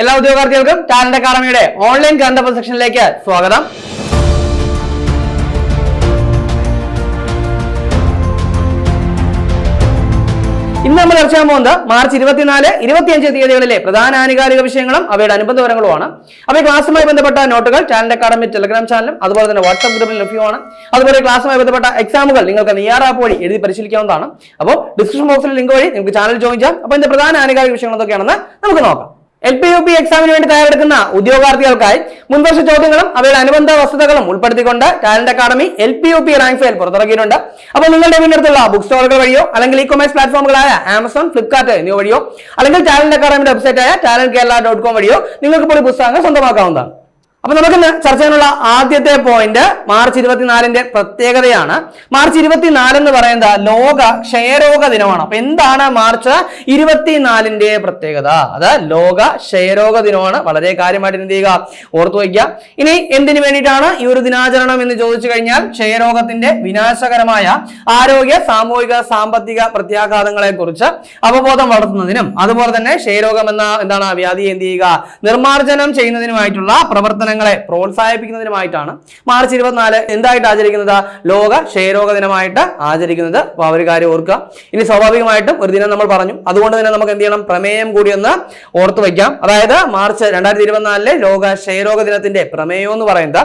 എല്ലാ ഉദ്യോഗാർത്ഥികൾക്കും ടാലന്റ് അക്കാദമിയുടെ ഓൺലൈൻ ഗ്രന്ഥ സെക്ഷനിലേക്ക് സ്വാഗതം. ഇന്ന് നമ്മൾ ചർച്ച ചെയ്യാൻ പോകുന്നത് മാർച്ച് ഇരുപത്തിനാല് ഇരുപത്തിയഞ്ച് തീയതികളിലെ പ്രധാന ആനുകാലിക വിഷയങ്ങളും അവയുടെ അനുബന്ധ വിവരങ്ങളുമാണ്. അപ്പോൾ ക്ലാസ്സുമായി ബന്ധപ്പെട്ട നോട്ടുകൾ ടാലന്റ് അക്കാഡമി ടെലഗ്രാം ചാനലും അതുപോലെ തന്നെ വാട്സ്ആപ്പ് ഗ്രൂപ്പിൽ ലഭ്യമാണ്. അതുപോലെ ക്ലാസ്സുമായി ബന്ധപ്പെട്ട എക്സാമുകൾ നിങ്ങൾക്ക് നിയർ ആപ്പ് വഴി എഴുതി പരിശീലിക്കാവുന്നതാണ്. അപ്പോൾ ഡിസ്ക്രിപ്ഷൻ ബോക്സിൽ ലിങ്ക് വഴി നിങ്ങൾക്ക് ചാനൽ ജോയിൻ ചെയ്യാം. അപ്പോൾ ഇതിന്റെ പ്രധാന ആനുകാലിക വിഷയങ്ങൾ എന്തൊക്കെയാണെന്ന് നമുക്ക് നോക്കാം. എൽ പി യു പി എക്സാമിന് വേണ്ടി തയ്യാറെടുക്കുന്ന ഉദ്യോഗാർത്ഥികൾക്കായി മുൻവർഷ ചോദ്യങ്ങളും അവയുടെ അനുബന്ധ വസ്തുതകളും ഉൾപ്പെടുത്തിക്കൊണ്ട് talent academy L P U P rank file പുറത്തിറക്കിയിട്ടുണ്ട്. അപ്പോൾ നിങ്ങളുടെ വീടിനടുത്തുള്ള ബുക്ക് സ്റ്റോറുകൾ വഴിയോ അല്ലെങ്കിൽ ഇ കൊമേഴ്സ് പ്ലാറ്റ്ഫോമുകളായ ആമസോൺ ഫ്ലിപ്കാർട്ട് എന്നിവ വഴിയോ അല്ലെങ്കിൽ ടാലന്റ് അക്കാഡമിയുടെ വെബ്സൈറ്റായ ടാലന്റ് കേരള ഡോട്ട് കോം വഴിയോ നിങ്ങൾക്ക് ഈ പുസ്തകങ്ങൾ സ്വന്തമാക്കാവുന്നതാണ്. അപ്പൊ നമുക്കിന്ന് ചർച്ച ചെയ്യാനുള്ള ആദ്യത്തെ പോയിന്റ് മാർച്ച് ഇരുപത്തിനാലിന്റെ പ്രത്യേകതയാണ്. മാർച്ച് ഇരുപത്തിനാല് എന്ന് പറയുന്നത് ലോക ക്ഷയരോഗ ദിനമാണ്. അപ്പൊ എന്താണ് മാർച്ച് ഇരുപത്തിനാലിന്റെ പ്രത്യേകത? അത് ലോക ക്ഷയരോഗ ദിനമാണ്. വളരെ കാര്യമായിട്ട് എന്ത് ചെയ്യുക? ഓർത്തു വയ്ക്കുക. ഇനി എന്തിനു വേണ്ടിയിട്ടാണ് ഈ ഒരു ദിനാചരണം എന്ന് ചോദിച്ചു കഴിഞ്ഞാൽ ക്ഷയരോഗത്തിന്റെ വിനാശകരമായ ആരോഗ്യ സാമൂഹിക സാമ്പത്തിക പ്രത്യാഘാതങ്ങളെ കുറിച്ച് അവബോധം വളർത്തുന്നതിനും അതുപോലെ തന്നെ ക്ഷയരോഗം എന്ന എന്താണ് വ്യാധി എന്ത് ചെയ്യുക? നിർമ്മാർജനം ചെയ്യുന്നതിനുമായിട്ടുള്ള പ്രവർത്തനങ്ങളെ പ്രോത്സാഹിപ്പിക്കുന്നതിനുമായിട്ടാണ്. മാർച്ച് ഇരുപത്തിനാല് എന്തായിട്ട് ആചരിക്കുന്നത്? ലോക ക്ഷയരോഗ ദിനമായിട്ട് ആചരിക്കുന്നത്. അപ്പോൾ ഒരു കാര്യം ഓർക്കുക. ഇനി സ്വാഭാവികമായിട്ടും ഒരു ദിനം നമ്മൾ പറഞ്ഞു. അതുകൊണ്ട് തന്നെ നമുക്ക് എന്ത് ചെയ്യണം? പ്രമേയം കൂടി ഒന്ന് ഓർത്തു വയ്ക്കാം. അതായത് മാർച്ച് രണ്ടായിരത്തി ഇരുപത്തിനാലിലെ ലോക ക്ഷയരോഗ ദിനത്തിന്റെ പ്രമേയം എന്ന് പറയുന്നത്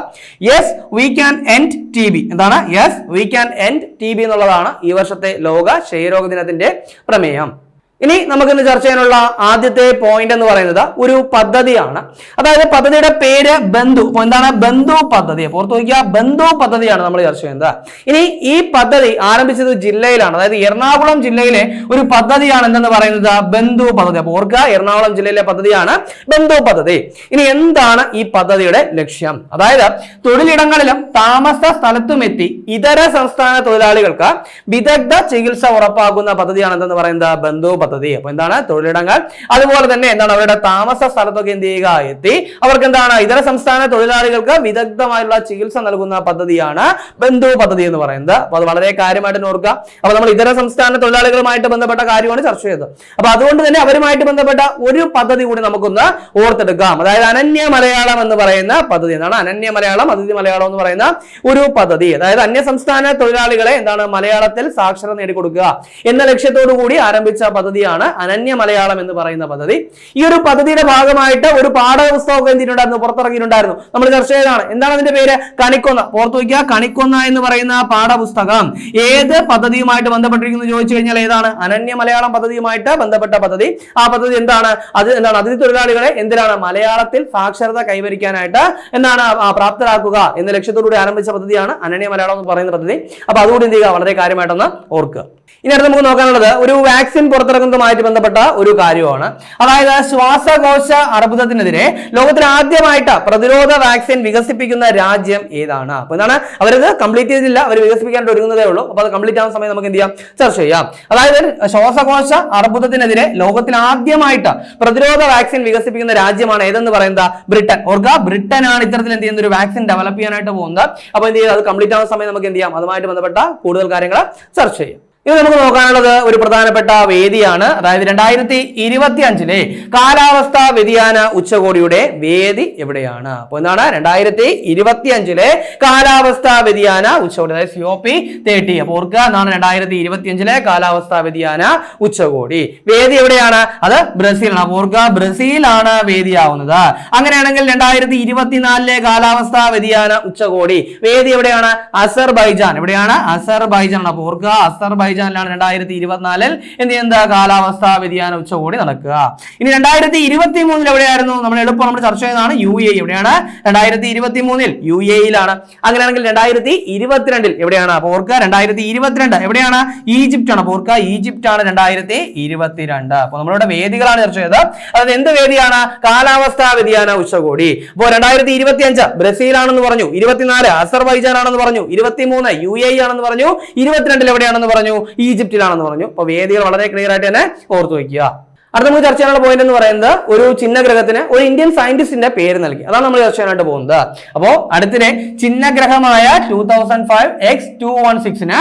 yes we can end T B. എന്താണ്? Yes we can end T B എന്നുള്ളതാണ് ഈ വർഷത്തെ ലോക ക്ഷയരോഗ ദിനത്തിന്റെ പ്രമേയം. ഇനി നമുക്ക് ഇന്ന് ചർച്ച ചെയ്യാനുള്ള ആദ്യത്തെ പോയിന്റ് എന്ന് പറയുന്നത് ഒരു പദ്ധതിയാണ്. അതായത് പദ്ധതിയുടെ പേര് ബന്ധു. അപ്പൊ എന്താണ് ബന്ധു പദ്ധതി? പുറത്തു നോക്കിയ ബന്ധു പദ്ധതിയാണ് നമ്മൾ ചർച്ച ചെയ്യുന്നത്. ഇനി ഈ പദ്ധതി ആരംഭിച്ചത് ജില്ലയിലാണ്. അതായത് എറണാകുളം ജില്ലയിലെ ഒരു പദ്ധതിയാണ് എന്തെന്ന് പറയുന്നത്? ബന്ധു പദ്ധതി. അപ്പൊ ഓർക്കുക എറണാകുളം ജില്ലയിലെ പദ്ധതിയാണ് ബന്ധു പദ്ധതി. ഇനി എന്താണ് ഈ പദ്ധതിയുടെ ലക്ഷ്യം? അതായത് തൊഴിലിടങ്ങളിലും താമസ സ്ഥലത്തുമെത്തി ഇതര സംസ്ഥാന തൊഴിലാളികൾക്ക് വിദഗ്ധ ചികിത്സ ഉറപ്പാക്കുന്ന പദ്ധതിയാണ് എന്തെന്ന് പറയുന്നത്? ബന്ധു പദ്ധതി. അപ്പൊ എന്താണ്? തൊഴിലിടങ്ങൾ. അതുപോലെ തന്നെ എന്താണ്? അവരുടെ താമസ സ്ഥലത്തൊക്കെ എന്ത് ചെയ്യുക? എത്തി. അവർക്ക് എന്താണ്? ഇതര സംസ്ഥാന തൊഴിലാളികൾക്ക് വിദഗ്ധമായുള്ള ചികിത്സ നൽകുന്ന പദ്ധതിയാണ് ബന്ധു പദ്ധതി എന്ന് പറയുന്നത്. അപ്പൊ അത് വളരെ കാര്യമായിട്ട് ഓർക്കുക. അപ്പൊ നമ്മൾ ഇതര സംസ്ഥാന തൊഴിലാളികളുമായിട്ട് ബന്ധപ്പെട്ട കാര്യമാണ് ചർച്ച ചെയ്തത്. അപ്പൊ അതുകൊണ്ട് തന്നെ അവരുമായിട്ട് ബന്ധപ്പെട്ട ഒരു പദ്ധതി കൂടി നമുക്കൊന്ന് ഓർത്തെടുക്കാം. അതായത് അനന്യ മലയാളം എന്ന് പറയുന്ന പദ്ധതി. എന്താണ്? അനന്യ മലയാളം അതിഥി മലയാളം എന്ന് പറയുന്ന ഒരു പദ്ധതി. അതായത് അന്യ സംസ്ഥാന തൊഴിലാളികളെ എന്താണ്? മലയാളത്തിൽ സാക്ഷരത നേടിക്കൊടുക്കുക എന്ന ലക്ഷ്യത്തോടു കൂടി ആരംഭിച്ച പദ്ധതിയാണ് അനന്യ മലയാളം എന്ന് പറയുന്ന പദ്ധതി. ഈ ഒരു പദ്ധതിയുടെ ഭാഗമായിട്ട് ഒരു പാഠപുസ്തകമൊക്കെ എന്തിട്ടുണ്ടായിരുന്നു പുറത്തിറങ്ങിയിട്ടുണ്ടായിരുന്നു. നമ്മൾ ചർച്ച ചെയ്തതാണ്. എന്താണ് അതിന്റെ പേര്? കണിക്കൊന്ന. പുറത്തു വയ്ക്കുക. കണിക്കൊന്ന എന്ന് പറയുന്ന പാഠപുസ്തകം ഏത് പദ്ധതിയുമായിട്ട് ബന്ധപ്പെട്ടിരിക്കുന്നു ചോദിച്ചു കഴിഞ്ഞാൽ ഏതാണ്? അനന്യ മലയാളം പദ്ധതിയുമായിട്ട് ബന്ധപ്പെട്ട പദ്ധതി. ആ പദ്ധതി എന്താണ്? അത് എന്താണ്? അതിഥി തൊഴിലാളികളെ എന്തിനാണ് മലയാളത്തിൽ സാക്ഷരത കൈവരിക്കാനായിട്ട് എന്താണ് പ്രാപ്തരാക്കുക എന്ന ലക്ഷ്യത്തോടുകൂടി ആരംഭിച്ച പദ്ധതിയാണ് അനന്യ മലയാളം എന്ന് പറയുന്ന പദ്ധതി. അപ്പൊ അതുകൂടി എന്ത് ചെയ്യുക? വളരെ കാര്യമായിട്ടൊന്ന് ഓർക്കുക. ഇനി അടുത്ത് നമുക്ക് നോക്കാനുള്ളത് ഒരു വാക്സിൻ പുറത്തിറക്കുന്നതുമായിട്ട് ബന്ധപ്പെട്ട ഒരു കാര്യമാണ്. അതായത് ശ്വാസകോശ അർബുദത്തിനെതിരെ ലോകത്തിൽ ആദ്യമായിട്ട് പ്രതിരോധ വാക്സിൻ വികസിപ്പിക്കുന്ന രാജ്യം ഏതാണ്? അപ്പൊ എന്താണ്? അവരത് കംപ്ലീറ്റ് ചെയ്തില്ല അവർ വികസിപ്പിക്കാൻ ഒരുങ്ങുന്നതേ ഉള്ളൂ. അപ്പൊ അത് കംപ്ലീറ്റ് ആവുന്ന സമയം നമുക്ക് എന്ത് ചെയ്യാം? ചർച്ച ചെയ്യാം. അതായത് ശ്വാസകോശ അർബുദത്തിനെതിരെ ലോകത്തിൽ ആദ്യമായിട്ട് പ്രതിരോധ വാക്സിൻ വികസിപ്പിക്കുന്ന രാജ്യമാണ് ഏതെന്ന് പറയുന്നത്? ബ്രിട്ടൻ. ഓർഗ ബ്രിട്ടൻ ആണ് ഇത്തരത്തിൽ എന്ത് ചെയ്യുന്ന ഒരു വാക്സിൻ ഡെവലപ്പ് ചെയ്യാനായിട്ട് പോകുന്നത്. അപ്പൊ എന്ത് ചെയ്യുക അത് കംപ്ലീറ്റ് ആവുന്ന സമയം നമുക്ക് എന്ത് ചെയ്യാം? അതുമായിട്ട് ബന്ധപ്പെട്ട കൂടുതൽ കാര്യങ്ങൾ ചർച്ച ചെയ്യാം. ഇനി നമുക്ക് നോക്കാനുള്ളത് ഒരു പ്രധാനപ്പെട്ട വേദിയാണ്. അതായത് രണ്ടായിരത്തി ഇരുപത്തി അഞ്ചിലെ കാലാവസ്ഥാ വ്യതിയാന ഉച്ചകോടിയുടെ വേദി എവിടെയാണ്? അപ്പൊ എന്താണ്? രണ്ടായിരത്തി ഇരുപത്തി അഞ്ചിലെ കാലാവസ്ഥാ വ്യതിയാന ഉച്ചകോടി അതായത് സി ഒ പി തേർട്ടി അപ്പൊ ഓർക്കുക എന്നാണ് രണ്ടായിരത്തി ഇരുപത്തി അഞ്ചിലെ കാലാവസ്ഥാ വ്യതിയാന ഉച്ചകോടി. വേദി എവിടെയാണ്? അത് ബ്രസീലാണ്. അപ്പൊ ഓർക്കുക ബ്രസീലാണ് വേദിയാവുന്നത്. അങ്ങനെയാണെങ്കിൽ രണ്ടായിരത്തി ഇരുപത്തിനാലിലെ കാലാവസ്ഥാ വ്യതിയാന ഉച്ചകോടി വേദി എവിടെയാണ്? അസർബൈജാൻ. എവിടെയാണ്? അസർബൈജാൻ അപ്പൊ ഓർക്കുക അസർബൈജാൻ അസർബൈജാനിലാണ് രണ്ടായിരത്തി ഇരുപത്തിനാലിൽ എന്ത് ചെയ്യുന്നത് കാലാവസ്ഥാ വ്യതിയാന ഉച്ചകോടി നടക്കുക. ഇനി രണ്ടായിരത്തി ഇരുപത്തി മൂന്നിൽ എവിടെയായിരുന്നു? നമ്മൾ എളുപ്പം നമ്മൾ ചർച്ച ചെയ്തതാണ് യു എ എവിടെയാണ്? രണ്ടായിരത്തി ഇരുപത്തി മൂന്നിൽ യു എയിലാണ്. അങ്ങനെയാണെങ്കിൽ രണ്ടായിരത്തി ഇരുപത്തിരണ്ടിൽ എവിടെയാണ്? പോർക്ക രണ്ടായിരത്തി ഇരുപത്തിരണ്ട് എവിടെയാണ്? ഈജിപ്റ്റ് ആണ് പോർക്ക ഈജിപ്റ്റ് ആണ് രണ്ടായിരത്തി ഇരുപത്തിരണ്ട് അപ്പൊ നമ്മളിവിടെ വേദികളാണ് ചർച്ച ചെയ്തത്. അതായത് എന്ത് വേദിയാണ്? കാലാവസ്ഥാ വ്യതിയാന ഉച്ചകോടി. അപ്പോൾ രണ്ടായിരത്തി ഇരുപത്തി അഞ്ച് ബ്രസീലാണെന്ന് പറഞ്ഞു. ഇരുപത്തിനാല് അസർബൈജാൻ ആണെന്ന് പറഞ്ഞു. ഇരുപത്തിമൂന്ന് യു എ ആണെന്ന് പറഞ്ഞു. ഇരുപത്തിരണ്ടിൽ എവിടെയാണെന്ന് പറഞ്ഞു? ഈജിപ്തിലാണെന്ന് പറഞ്ഞു. അപ്പൊ വേദികൾ വളരെ ക്ലിയർ ആയിട്ട് തന്നെ ഓർത്തു വയ്ക്കുക. അടുത്ത നമുക്ക് ചർച്ച ചെയ്യാനുള്ള പോയിന്റ് എന്ന് പറയുന്നത് ഒരു ചിഹ്നഗ്രഹത്തിന് ഒരു ഇന്ത്യൻ സയന്റിസ്റ്റിന്റെ പേര് നൽകി. അതാണ് നമ്മൾ ചർച്ച ചെയ്യാനായിട്ട് പോകുന്നത്. അപ്പോ അടുത്തിനെ ചിഹ്നഗ്രഹമായ two thousand five X two one സിക്സിന്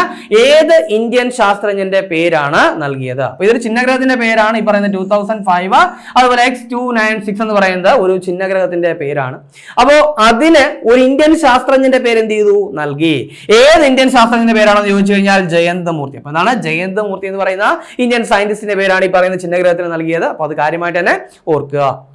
ഏത് ഇന്ത്യൻ ശാസ്ത്രജ്ഞന്റെ പേരാണ് നൽകിയത്? അപ്പൊ ഇതൊരു ചിഹ്നഗ്രഹത്തിന്റെ പേരാണ് ഈ പറയുന്നത് ടൂ തൗസൻഡ് ഫൈവ് അതുപോലെ എക്സ് ടു നയൻ സിക്സ് എന്ന് പറയുന്നത് ഒരു ചിഹ്നഗ്രഹത്തിന്റെ പേരാണ്. അപ്പോ അതിന് ഒരു ഇന്ത്യൻ ശാസ്ത്രജ്ഞന്റെ പേര് എന്ത് ചെയ്തു? നൽകി. ഏത് ഇന്ത്യൻ ശാസ്ത്രജ്ഞന്റെ പേരാണെന്ന് ചോദിച്ചു കഴിഞ്ഞാൽ ജയന്തമൂർത്തി. അപ്പൊ എന്താണ്? ജയന്തമൂർത്തി എന്ന് പറയുന്ന ഇന്ത്യൻ സയന്റിസ്റ്റിന്റെ പേരാണ് ഈ പറയുന്ന ചിഹ്നഗ്രഹത്തിന് നൽകിയത്. അപ്പൊ അത് കാര്യമായിട്ട് തന്നെ ഓർക്കുക.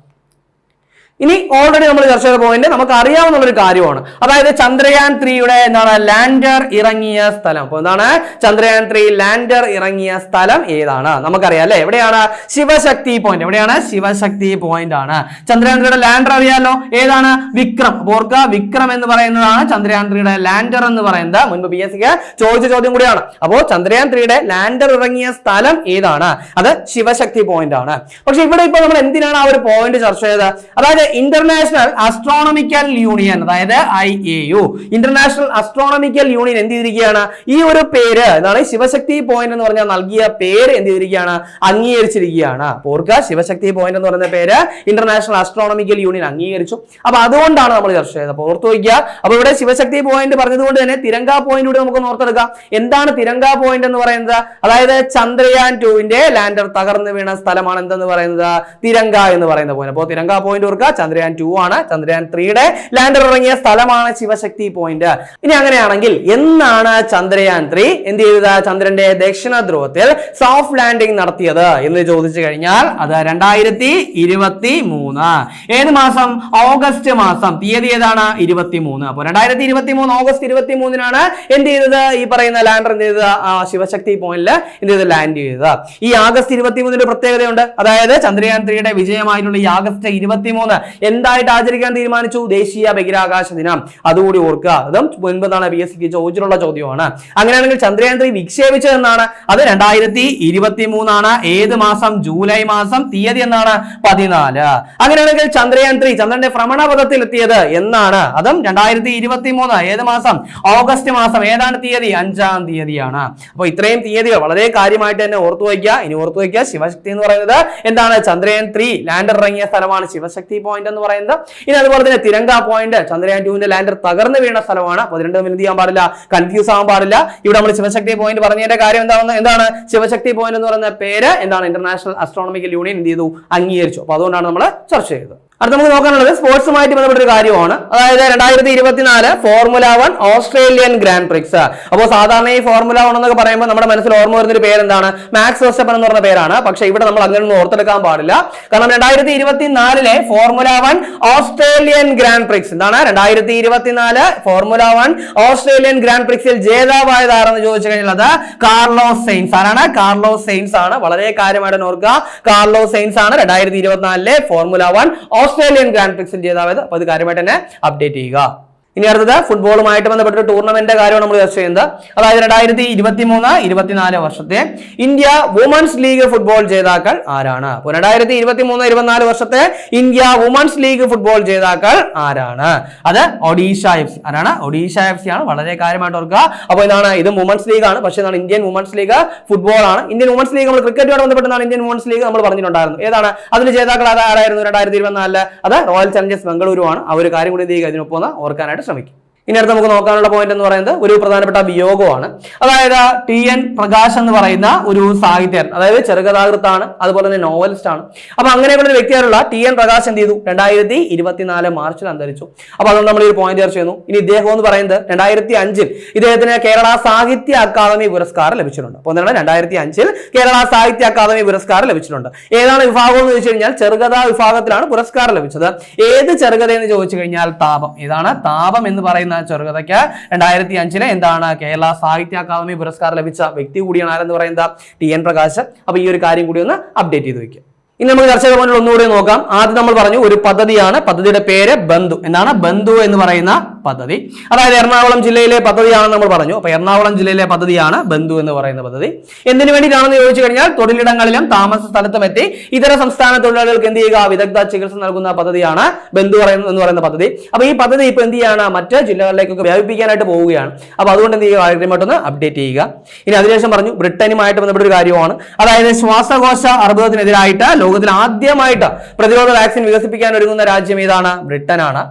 ഇനി ഓൾറെഡി നമ്മൾ ചർച്ച ചെയ്ത പോയിന്റ് നമുക്ക് അറിയാവുന്ന ഒരു കാര്യമാണ്. അതായത് ചന്ദ്രയാൻ ത്രീയുടെ എന്താണ്? ലാൻഡർ ഇറങ്ങിയ സ്ഥലം. അപ്പൊ എന്താണ്? ചന്ദ്രയാൻ ത്രീ ലാൻഡർ ഇറങ്ങിയ സ്ഥലം ഏതാണ്? നമുക്കറിയാം അല്ലെ? എവിടെയാണ്? ശിവശക്തി പോയിന്റ് എവിടെയാണ്? ശിവശക്തി പോയിന്റ് ആണ്. ചന്ദ്രയാൻ ത്രീയുടെ ലാൻഡർ അറിയാലോ? ഏതാണ്? വിക്രം. ഓർക്ക വിക്രം എന്ന് പറയുന്നതാണ് ചന്ദ്രയാൻ ത്രീയുടെ ലാൻഡർ എന്ന് പറയുന്നത്. മുൻപ് പി എസ് സിക്ക് ചോദിച്ച ചോദ്യം കൂടിയാണ്. അപ്പോ ചന്ദ്രയാൻ ത്രീയുടെ ലാൻഡർ ഇറങ്ങിയ സ്ഥലം ഏതാണ്? അത് ശിവശക്തി പോയിന്റ് ആണ്. പക്ഷെ ഇവിടെ ഇപ്പൊ നമ്മൾ എന്തിനാണ് ആ ഒരു പോയിന്റ് ചർച്ച ചെയ്തത്? അതായത് ഇന്റർനാഷണൽ അസ്ട്രോണമിക്കൽ യൂണിയൻ അതായത് I A U International Astronomical Union എന്ത് ചെയ്തിരിക്കുകയാണ്? ഈ ഒരു പേര് എന്താണ് ശിവശക്തി പോയിന്റ് എന്ന് പറഞ്ഞാൽ നൽകിയ പേര് എന്ത് ചെയ്തിരിക്കുകയാണ്? അംഗീകരിച്ചിരിക്കുകയാണ്. അപ്പൊ ഓർക്കുക ശിവശക്തി പോയിന്റ് എന്ന് പറയുന്ന പേര് ഇന്റർനാഷണൽ അസ്ട്രോണമിക്കൽ യൂണിയൻ അംഗീകരിച്ചു. അപ്പൊ അതുകൊണ്ടാണ് നമ്മൾ ചർച്ച ചെയ്തത്. അപ്പൊ ഓർത്തു വയ്ക്കുക. അപ്പൊ ഇവിടെ ശിവശക്തി പോയിന്റ് പറഞ്ഞതുകൊണ്ട് തന്നെ തിരങ്ക പോയിന്റ് കൂടി നമുക്ക് ഓർത്തെടുക്കാം. എന്താണ് തിരങ്ക പോയിന്റ് എന്ന് പറയുന്നത്? അതായത് ചന്ദ്രയാൻ ടുവിന്റെ ലാൻഡർ തകർന്നു വീണ സ്ഥലമാണ് എന്തെന്ന് പറയുന്നത്? തിരങ്ക എന്ന് പറയുന്ന പോയിന്റ് അപ്പോൾ തിരങ്ക പോയിന്റ് ഓർക്കുക. ചന്ദ്രയാൻ ടു ആണ്. ചന്ദ്രയാൻ ത്രീയുടെ ലാൻഡർ ഇറങ്ങിയ സ്ഥലമാണ് ശിവശക്തി പോയിന്റ് ഇനി അങ്ങനെയാണെങ്കിൽ എന്നാണ് ചന്ദ്രയാൻ ത്രീ എന്ത് ചെയ്തത്? ചന്ദ്രന്റെ ദക്ഷിണ ധ്രുവത്തിൽ സോഫ്റ്റ് ലാൻഡിംഗ് നടത്തിയത് എന്ന് ചോദിച്ചു കഴിഞ്ഞാൽ അത് രണ്ടായിരത്തി ഇരുപത്തി മൂന്ന് ഏത് മാസം? ഓഗസ്റ്റ് മാസം. തീയതി ഏതാണ്? ഇരുപത്തി മൂന്ന് അപ്പോൾ രണ്ടായിരത്തി ഇരുപത്തി മൂന്ന് ഓഗസ്റ്റ് ഇരുപത്തി മൂന്നിനാണ് എന്ത് ചെയ്തത്? ഈ പറയുന്ന ലാൻഡർ എന്ത് ചെയ്തത്? ശിവശക്തി പോയിന്റിൽ എന്ത് ചെയ്ത് ലാൻഡ് ചെയ്തത്. ഈ ആഗസ്റ്റ് ഇരുപത്തി മൂന്നിന്റെ പ്രത്യേകതയുണ്ട്. അതായത് ചന്ദ്രയാൻ ത്രീയുടെ വിജയമായിട്ടുള്ള ഈ ആഗസ്റ്റ് ഇരുപത്തി മൂന്ന് എന്തായിട്ട് ആചരിക്കാൻ തീരുമാനിച്ചു? ദേശീയ ബഹിരാകാശ ദിനം. അതുകൂടി ഓർക്കുക. അതും മുൻപ് എന്താണ് പി എസ് സിക്ക് ചോദിച്ചിട്ടുള്ള ചോദ്യമാണ്. അങ്ങനെയാണെങ്കിൽ ചന്ദ്രയാൻ ത്രീ വിക്ഷേപിച്ചത് എന്നാണ്. അത് രണ്ടായിരത്തി ഇരുപത്തി മൂന്നാണ് ഏത് മാസം? ജൂലൈ മാസം. തീയതി എന്നാണ്? പതിനാല്. അങ്ങനെയാണെങ്കിൽ ചന്ദ്രയാൻ ത്രീ ചന്ദ്രന്റെ ഭ്രമണപഥത്തിൽ എത്തിയത് എന്നാണ്. അതും രണ്ടായിരത്തി ഇരുപത്തി മൂന്ന് ഏത് മാസം? ഓഗസ്റ്റ് മാസം. ഏതാണ് തീയതി? അഞ്ചാം തീയതിയാണ്. അപ്പൊ ഇത്രയും തീയതികൾ വളരെ കാര്യമായിട്ട് തന്നെ ഓർത്തു വയ്ക്കുക. ഇനി ഓർത്തു വയ്ക്കുക ശിവശക്തി എന്ന് പറയുന്നത് എന്താണ്? ചന്ദ്രയാൻ ത്രീ ലാൻഡർ ഇറങ്ങിയ സ്ഥലമാണ്. ശിവശക്തി പോയിന്റ് എന്ന് പറയുന്നത്. ഇനി അതുപോലെ തന്നെ തിരങ്ക പോയിന്റ് ചന്ദ്രയാൻ ടുവിന്റെ ലാൻഡർ തകർന്നു വീണ സ്ഥലമാണ്. അപ്പൊ മിനിറ്റ് ചെയ്യാൻ പാടില്ല. കൺഫ്യൂസ് ആവാൻ പാടില്ല. ഇവിടെ നമ്മൾ ശിവശക്തി പോയിന്റ് പറഞ്ഞതിന്റെ കാര്യം എന്താണെന്ന് എന്താണ്? ശിവശക്തി പോയിന്റ് എന്ന് പറയുന്ന പേര് എന്താണ്? ഇന്റർനാഷണൽ അസ്ട്രോണമിക്കൽ യൂണിയൻ എന്ത് ചെയ്തു? അംഗീകരിച്ചു. അപ്പൊ അതുകൊണ്ടാണ് നമ്മൾ ചർച്ച ചെയ്തത്. അടുത്ത നമുക്ക് നോക്കാനുള്ളത് സ്പോർട്സുമായിട്ട് ബന്ധപ്പെട്ട ഒരു കാര്യമാണ്. അതായത് രണ്ടായിരത്തി ഇരുപത്തിനാല് Formula One Australian Grand Prix. അപ്പോൾ സാധാരണ ഈ ഫോർമുല വൺ എന്നൊക്കെ പറയുമ്പോൾ നമ്മുടെ മനസ്സിൽ ഓർമ്മ വരുന്ന ഒരു പേര് എന്താണ് മാക്സ് വെസ്റ്റപ്പൻ എന്ന് പറഞ്ഞ പേരാണ്. പക്ഷെ ഇവിടെ നമ്മൾ അങ്ങനെ ഒന്നും ഓർത്തെടുക്കാൻ പാടില്ല. കാരണം രണ്ടായിരത്തി ഇരുപത്തിനാലിലെ Formula One Australian Grand Prix. എന്താണ്? രണ്ടായിരത്തി ഇരുപത്തിനാല് ഫോർമുല വൺ ഓസ്ട്രേലിയൻ ഗ്രാൻഡ് പ്രിക്സിൽ ജേതാവായത് ആരെന്ന് ചോദിച്ചു കഴിഞ്ഞാൽ അത് കാർലോസ് സെയിൻസ് ആരാണ്? കാർലോസ് സെയിൻസ് ആണ്. വളരെ കാര്യമായിട്ട് ഓർക്കുക. കാർലോസ് സെയിൻസ് ആണ് രണ്ടായിരത്തി ഇരുപത്തിനാലിലെ ഫോർമുല വൺ ഓസ്ട്രേലിയൻ ഗ്രാൻഡ് പ്രിക്സിൽ ജേതാവ് അപ്പൊ അത് കാര്യമായിട്ട് തന്നെ അപ്ഡേറ്റ് ചെയ്യുക. ഇനി അടുത്തത് ഫുട്ബോളുമായിട്ട് ബന്ധപ്പെട്ട ടൂർണമെന്റിന്റെ കാര്യമാണ് നമ്മൾ ചർച്ച ചെയ്യുന്നത്. അതായത് രണ്ടായിരത്തി ഇരുപത്തി മൂന്ന് ഇരുപത്തിനാല് വർഷത്തെ ഇന്ത്യ വുമൻസ് ലീഗ് ഫുട്ബോൾ ജേതാക്കൾ ആരാണ്? അപ്പോൾ രണ്ടായിരത്തി ഇരുപത്തി മൂന്ന് ഇരുപത്തിനാല് വർഷത്തെ ഇന്ത്യ വുമൻസ് ലീഗ് ഫുട്ബോൾ ജേതാക്കൾ ആരാണ്? അത് ഒഡീഷ എഫ് സി ആരാണ്? ഒഡീഷ എഫ് സി ആണ്. വളരെ കാര്യമായിട്ട് ഓർക്കുക. അപ്പോൾ ഇതാണ് ഇത് വുമൻസ് ലീഗ് ആണ്. പക്ഷേ ഇതാണ് ഇന്ത്യൻ വുമൻസ് ലീഗ് ഫുട്ബോൾ ആണ്. ഇന്ത്യൻ വുമൻസ് ലീഗ് നമ്മൾ ക്രിക്കറ്റുമായി ബന്ധപ്പെട്ടാണ് ഇന്ത്യൻ വുമൻസ് ലീഗ് നമ്മൾ പറഞ്ഞിട്ടുണ്ടായിരുന്നു ഏതാണ്? അതിന് ജേതാക്കൾ ആരായിരുന്നു? രണ്ടായിരത്തി ഇരുപത്തിനാലിൽ അത് റോയൽ ചലഞ്ചേഴ്സ് ബംഗളൂരു ആണ്. ആ ഒരു കാര്യം കൂടി ഇതിനൊപ്പം ഓർക്കാനായിട്ട് Demek. ഇനി അടുത്ത് നമുക്ക് നോക്കാനുള്ള പോയിന്റ് എന്ന് പറയുന്നത് ഒരു പ്രധാനപ്പെട്ട വിയോഗമാണ്. അതായത് ടി എൻ പ്രകാശ് എന്ന് പറയുന്ന ഒരു സാഹിത്യൻ അതായത് ചെറുകഥാകൃത്താണ് അതുപോലെ തന്നെ നോവലിസ്റ്റ് ആണ്. അപ്പൊ അങ്ങനെയുള്ള ഒരു വ്യക്തിയായിട്ടുള്ള ടി എൻ പ്രകാശ് എന്ത് ചെയ്തു? രണ്ടായിരത്തി ഇരുപത്തിനാല് മാർച്ചിൽ അന്തരിച്ചു. അപ്പൊ അതുകൊണ്ട് നമ്മൾ ഈ ഒരു പോയിന്റ് ചർച്ച ചെയ്യുന്നു. ഇനി ഇദ്ദേഹം എന്ന് പറയുന്നത് രണ്ടായിരത്തി അഞ്ചിൽ ഇദ്ദേഹത്തിന് കേരള സാഹിത്യ അക്കാദമി പുരസ്കാരം ലഭിച്ചിട്ടുണ്ട്. അപ്പോൾ എന്താണ്? രണ്ടായിരത്തി അഞ്ചിൽ കേരള സാഹിത്യ അക്കാദമി പുരസ്കാരം ലഭിച്ചിട്ടുണ്ട്. ഏതാണ് വിഭാഗം എന്ന് ചോദിച്ചു കഴിഞ്ഞാൽ ചെറുകഥാ വിഭാഗത്തിലാണ് പുരസ്കാരം ലഭിച്ചത്. ഏത് ചെറുകഥ എന്ന് ചോദിച്ചു കഴിഞ്ഞാൽ താപം. ഏതാണ്? താപം എന്ന് പറയുന്ന ചെറുകഥയ്ക്ക് രണ്ടായിരത്തി അഞ്ചിലെ എന്താണ് കേരള സാഹിത്യ അക്കാദമി പുരസ്കാരം ലഭിച്ച വ്യക്തി കൂടിയാണ് ആരെന്ന് പറയുന്നത് ടി എൻ പ്രകാശ്. അപ്പൊ ഈ ഒരു കാര്യം കൂടി ഒന്ന് അപ്ഡേറ്റ് ചെയ്ത് വെക്കുക ഇനി നമുക്ക് ചർച്ച പോയിന്റ് ഒന്നുകൂടി നോക്കാം. ആദ്യം നമ്മൾ പറഞ്ഞു ഒരു പദ്ധതിയാണ്. പദ്ധതിയുടെ പേര് ബന്ധു. എന്താണ്? ബന്ധു എന്ന് പറയുന്ന പദ്ധതി. അതായത് എറണാകുളം ജില്ലയിലെ പദ്ധതിയാണെന്ന് നമ്മൾ പറഞ്ഞു. അപ്പൊ എറണാകുളം ജില്ലയിലെ പദ്ധതിയാണ് ബന്ധു എന്ന് പറയുന്ന പദ്ധതി. എന്തിനു വേണ്ടിയിട്ടാണെന്ന് ചോദിച്ചു കഴിഞ്ഞാൽ തൊഴിലിടങ്ങളിലും താമസ സ്ഥലത്തും എത്തി ഇതര സംസ്ഥാന തൊഴിലാളികൾക്ക് എന്ത് ചെയ്യുക? വിദഗ്ധ ചികിത്സ നൽകുന്ന പദ്ധതിയാണ് ബന്ധു പറയുന്ന എന്ന് പറയുന്ന പദ്ധതി. അപ്പൊ ഈ പദ്ധതി ഇപ്പൊ എന്ത് ചെയ്യാണ് മറ്റ് ജില്ലകളിലേക്കൊക്കെ വ്യാപിപ്പിക്കാനായിട്ട് പോവുകയാണ്. അപ്പൊ അതുകൊണ്ട് എന്ത് ചെയ്യുക? കാര്യമായിട്ടൊന്ന് അപ്ഡേറ്റ് ചെയ്യുക. ഇനി അതിനുശേഷം പറഞ്ഞു ബ്രിട്ടനുമായിട്ട് ബന്ധപ്പെട്ട ഒരു കാര്യമാണ്. അതായത് ശ്വാസകോശ അർബുദത്തിനെതിരായിട്ട് ലോകത്തിൽ ആദ്യമായിട്ട് പ്രതിരോധ വാക്സിൻ വികസിപ്പിക്കാൻ ഒരുങ്ങുന്ന രാജ്യം ഏതാണ്? ബ്രിട്ടനാണ്.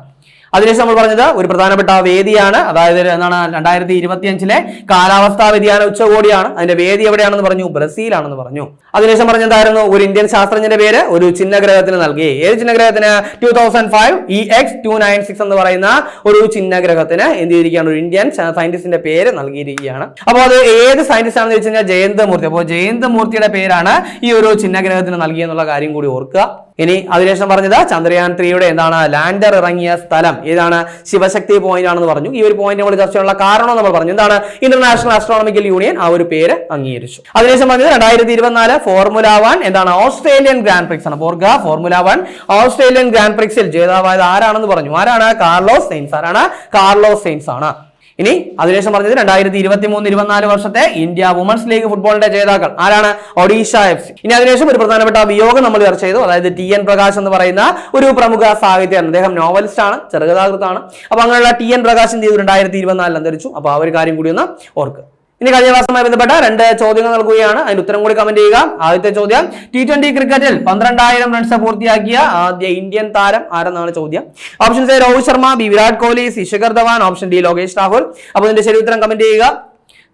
അതിനുശേഷം നമ്മൾ പറഞ്ഞത് ഒരു പ്രധാനപ്പെട്ട വേദിയാണ്. അതായത് എന്താണ്? രണ്ടായിരത്തി ഇരുപത്തി അഞ്ചിലെ കാലാവസ്ഥാ വ്യതിയാന ഉച്ചകോടിയാണ്. അതിന്റെ വേദി എവിടെയാണെന്ന് പറഞ്ഞു? ബ്രസീലാണെന്ന് പറഞ്ഞു. അതിനുശേഷം പറഞ്ഞെന്തായിരുന്നു ഒരു ഇന്ത്യൻ ശാസ്ത്രജ്ഞന്റെ പേര് ഒരു ചിഹ്നഗ്രഹത്തിന് നൽകി. ഏത് ചിഹ്നഗ്രഹത്തിന് two thousand five E X two nine six എന്ന് പറയുന്ന ഒരു ചിഹ്നഗ്രഹത്തിന് എന്ത് ചെയ്തിരിക്കുകയാണ്? ഒരു ഇന്ത്യൻ സയന്റിസ്റ്റിന്റെ പേര് നൽകിയിരിക്കുകയാണ്. അപ്പോൾ അത് ഏത് സയന്റിസ്റ്റ് ആണെന്ന് വെച്ച് കഴിഞ്ഞാൽ ജയന്തമൂർത്തി അപ്പോൾ ജയന്തമൂർത്തിയുടെ പേരാണ് ഈ ഒരു ചിഹ്നഗ്രഹത്തിന് നൽകിയെന്നുള്ള കാര്യം കൂടി ഓർക്കുക. ഇനി അതിനുശേഷം പറഞ്ഞത് ചന്ദ്രയാൻ ത്രീയുടെ എന്താണ് ലാൻഡർ ഇറങ്ങിയ സ്ഥലം. ഏതാണ്? ശിവശക്തി പോയിന്റ് ആണെന്ന് പറഞ്ഞു. ഈ ഒരു പോയിന്റ് നമ്മൾ ചർച്ച ചെയ്യാനുള്ള കാരണം നമ്മൾ പറഞ്ഞു. എന്താണ്? ഇന്റർനാഷണൽ ആസ്ട്രോണമിക്കൽ യൂണിയൻ ആ ഒരു പേര് അംഗീകരിച്ചു. അതിനുശേഷം പറഞ്ഞത് രണ്ടായിരത്തി ഇരുപത്തിനാല് ഫോർമുല വൺ എന്താണ്? ഓസ്ട്രേലിയൻ ഗ്രാൻഡ് പ്രിക്സ് ആണ്. പോർഗ ഫോർമുല വൺ ഓസ്ട്രേലിയൻ ഗ്രാൻഡ് പ്രിക്സിൽ ജേതാവായത് ആരാണെന്ന് പറഞ്ഞു. ആരാണ്? കാർലോസ് സെയിൻസ് ആരാണ്? കാർലോസ് സെയിൻസ് ആണ്. ഇനി അതിനുശേഷം പറഞ്ഞത് രണ്ടായിരത്തി ഇരുപത്തി മൂന്ന് ഇരുപത്തിനാല് വർഷത്തെ ഇന്ത്യ വുമൻസ് ലീഗ് ഫുട്ബോളിന്റെ ജേതാക്കൾ. ആരാണ്? ഒഡീഷ എഫ് സി ഇനി അതിനുശേഷം ഒരു പ്രധാനപ്പെട്ട വിയോഗം നമ്മൾ ചർച്ച ചെയ്തു. അതായത് ടി എൻ പ്രകാശ് എന്ന് പറയുന്ന ഒരു പ്രമുഖ സാഹിത്യകാരൻ. അദ്ദേഹം നോവലിസ്റ്റ് ആണ് ചെറുകഥാകൃത്താണ്. അപ്പൊ അങ്ങനെയുള്ള ടി എൻ പ്രകാശ് എന്ത് ചെയ്തു രണ്ടായിരത്തി ഇരുപത്തിനാലിൽ അന്തരിച്ചു. അപ്പൊ ആ ഒരു കാര്യം കൂടി ഒന്ന് ഓർക്കുക. ഇനി കഴിഞ്ഞ മാസവുമായി ബന്ധപ്പെട്ട രണ്ട് ചോദ്യങ്ങൾ നൽകുകയാണ്. അതിന് ഉത്തരം കൂടി കമന്റ് ചെയ്യുക. ആദ്യത്തെ ചോദ്യം ടി ട്വന്റി ക്രിക്കറ്റിൽ പന്ത്രണ്ടായിരം റൺസ് പൂർത്തിയാക്കിയ ആദ്യ ഇന്ത്യൻ താരം ആരെന്നാണ് ചോദ്യം? Option A Rohit Sharma B Virat Kohli C Shikhar Dhawan option D Lokesh Rahul അപ്പോൾ ഇതിന്റെ ശരി ഉത്തരം കമന്റ് ചെയ്യുക.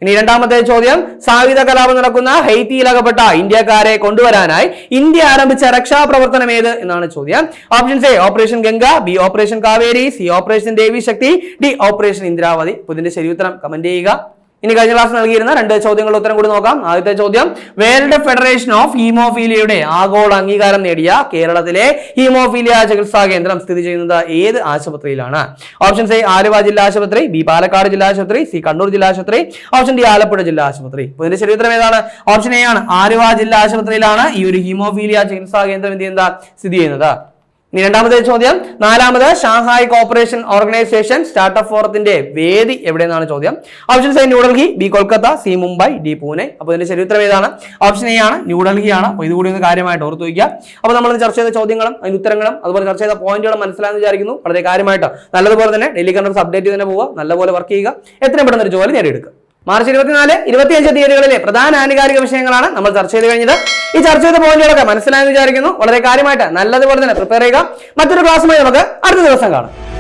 ഇനി രണ്ടാമത്തെ ചോദ്യം സായുധ കലാപം നടക്കുന്ന ഹൈത്തിയിലകപ്പെട്ട ഇന്ത്യക്കാരെ കൊണ്ടുവരാനായി ഇന്ത്യ ആരംഭിച്ച രക്ഷാപ്രവർത്തനം ഏത് എന്നാണ് ചോദ്യം. Option A operation Ganga B operation Kaveri C operation Devi Shakti D operation Indiravati ഇതിന്റെ ശരി ഉത്തരം കമന്റ് ചെയ്യുക. ഇനി കഴിഞ്ഞ ക്ലാസ് നൽകിയിരുന്ന രണ്ട് ചോദ്യങ്ങളുടെ ഉത്തരം കൂടി നോക്കാം. ആദ്യത്തെ ചോദ്യം വേൾഡ് ഫെഡറേഷൻ ഓഫ് ഹീമോഫീലിയയുടെ ആഗോള അംഗീകാരം നേടിയ കേരളത്തിലെ ഹീമോഫീലിയ ചികിത്സാ കേന്ദ്രം സ്ഥിതി ചെയ്യുന്നത് ഏത് ആശുപത്രിയിലാണ്? ഓപ്ഷൻ എ ആലുവ ജില്ലാ ആശുപത്രി ബി പാലക്കാട് ജില്ലാ ആശുപത്രി സി കണ്ണൂർ ജില്ലാ ആശുപത്രി ഓപ്ഷൻ ഡി ആലപ്പുഴ ജില്ലാ ആശുപത്രി. അപ്പോൾ ഇതിന്റെ ശരി ഉത്തരം ഏതാണ്? ഓപ്ഷൻ എ ആണ്. ആലുവ ജില്ലാ ആശുപത്രിയിലാണ് ഈ ഒരു ഹീമോഫീലിയ ചികിത്സാ കേന്ദ്രം എന്ത് ചെയ്യുന്നത്? സ്ഥിതി ചെയ്യുന്നത്. ഇനി രണ്ടാമത്തെ ചോദ്യം. നാലാമത് ഷാങ്ഹായ് കോപ്പറേഷൻ ഓർഗനൈസേഷൻ സ്റ്റാർട്ടപ്പ് ഫോറത്തിന്റെ വേദി എവിടെയെന്നാണ് ചോദ്യം. Option A New Delhi B Kolkata C Mumbai D Pune. അപ്പോൾ ഇതിന്റെ ചരിത്രം ഏതാണ്? ഓപ്ഷൻ എ ആണ് ന്യൂഡൽഹി ആണ് അപ്പോൾ ഇതുകൂടി ഒന്ന് കാര്യമായിട്ട് ഓർത്തു വയ്ക്കുക. അപ്പോൾ നമ്മൾ ചർച്ച ചെയ്ത ചോദ്യങ്ങളും അതിന് ഉത്തരങ്ങളും അതുപോലെ ചർച്ച ചെയ്ത പോയിന്റുകളും മനസ്സിലായെന്ന് വിചാരിക്കുന്നു. വളരെ കാര്യമായിട്ട്. നല്ലതുപോലെ തന്നെ ഡെയിലി കണ്ടൻസ് അപ്ഡേറ്റ് തന്നെ പോവുക. നല്ലപോലെ വർക്ക് ചെയ്യുക. എത്രയും പെട്ടെന്ന് ഒരു ജോലി നേടിയെടുക്കുക. മാർച്ച് ഇരുപത്തിനാല് ഇരുപത്തിയഞ്ച് തീയതികളിലെ പ്രധാന ആനുകാലിക വിഷയങ്ങളാണ് നമ്മൾ ചർച്ച ചെയ്ത് കഴിഞ്ഞത്. ഈ ചർച്ച ചെയ്ത പോയിന്റുകളൊക്കെ മനസ്സിലായെന്ന് വിചാരിക്കുന്നു. വളരെ കാര്യമായിട്ട് നല്ലതുപോലെ തന്നെ പ്രിപ്പയർ ചെയ്യുക. മറ്റൊരു ക്ലാസ്സുമായി നമുക്ക് അടുത്ത ദിവസം കാണാം.